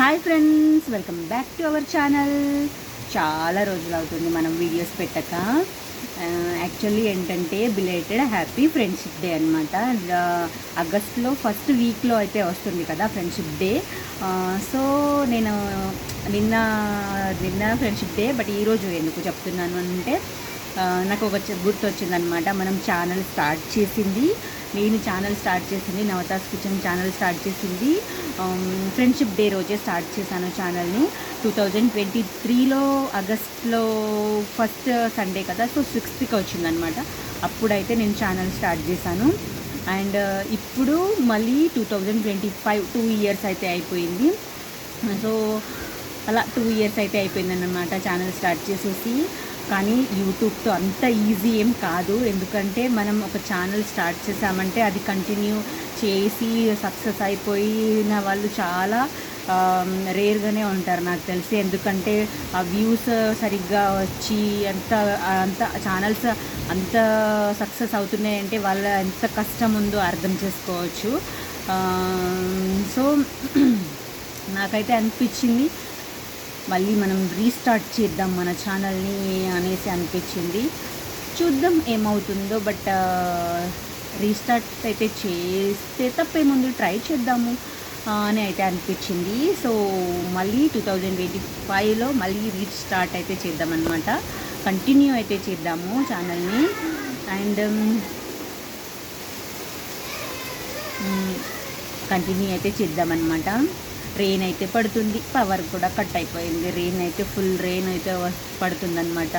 Hi friends welcome back to our channel చాలా రోజులు అవుతుంది మనం వీడియోస్ పెట్టక. యాక్చువల్లీ ఏంటంటే బిలేటెడ్ హ్యాపీ ఫ్రెండ్షిప్ డే అనమాట ఆగస్ట్లో ఫస్ట్ వీక్లో అయితే వస్తుంది కదా ఫ్రెండ్షిప్ డే సో నేను నిన్న నిన్న ఫ్రెండ్షిప్ డే బట్ ఈరోజు ఎందుకు చెప్తున్నాను అంటే నాకు ఒక చి- గుర్తు వచ్చిందనమాట మనం ఛానల్ స్టార్ట్ చేసింది నేను ఛానల్ స్టార్ట్ చేసింది నవతాస్ కిచెన్ ఛానల్ స్టార్ట్ చేసింది. ఫ్రెండ్షిప్ డే రోజే స్టార్ట్ చేశాను ఛానల్ని. టూ థౌజండ్ ట్వంటీ త్రీలో ఆగస్ట్లో ఫస్ట్ సండే కదా సో సిక్స్త్కి వచ్చిందనమాట. అప్పుడైతే నేను ఛానల్ స్టార్ట్ చేశాను. అండ్ ఇప్పుడు మళ్ళీ two thousand twenty five two years అయితే అయిపోయింది. సో అలా టూ ఇయర్స్ అయితే అయిపోయిందన్నమాట ఛానల్ స్టార్ట్ చేసేసి. కానీ యూట్యూబ్తో అంత ఈజీ ఏం కాదు. ఎందుకంటే మనం ఒక ఛానల్ స్టార్ట్ చేసామంటే అది కంటిన్యూ చేసి సక్సెస్ అయిపోయిన వాళ్ళు చాలా రేర్గానే ఉంటారు నాకు తెలిసి. ఎందుకంటే ఆ వ్యూస్ సరిగ్గా వచ్చి అంత అంత ఛానల్స్ అంత సక్సెస్ అవుతున్నాయంటే వాళ్ళ ఎంత కష్టం ఉందో అర్థం చేసుకోవచ్చు. సో నాకైతే అనిపించింది మళ్ళీ మనం రీస్టార్ట్ చేద్దాం మన ఛానల్ని అనేసి అనిపించింది. చూద్దాం ఏమవుతుందో బట్ రీస్టార్ట్ uh, అయితే చేస్తే తప్పేముందు? ట్రై చేద్దాము uh, అని అయితే అనిపించింది. సో మళ్ళీ టూ థౌజండ్ ట్వంటీ ఫైవ్లో మళ్ళీ రీస్టార్ట్ అయితే చేద్దామన్నమాట. కంటిన్యూ అయితే చేద్దాము ఛానల్ని అండ్ కంటిన్యూ అయితే చేద్దామన్నమాట. రెయిన్ అయితే పడుతుంది. పవర్ కూడా కట్ అయిపోయింది. రెయిన్ అయితే ఫుల్ రెయిన్ అయితే పడుతుందన్నమాట.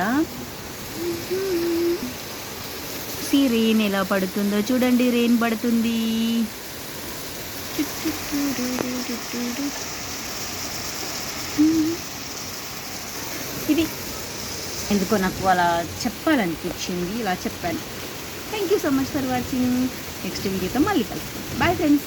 సీ రెయిన్ ఎలా పడుతుందో చూడండి. రెయిన్ పడుతుంది. ఇది. ఎందుకో నాకు అలా చెప్పాలనిపించింది. ఇలా చెప్పాను. Thank you so much for watching next వీడియోతో మళ్ళీ కలుస్తాను బాయ్ ఫ్రెండ్స్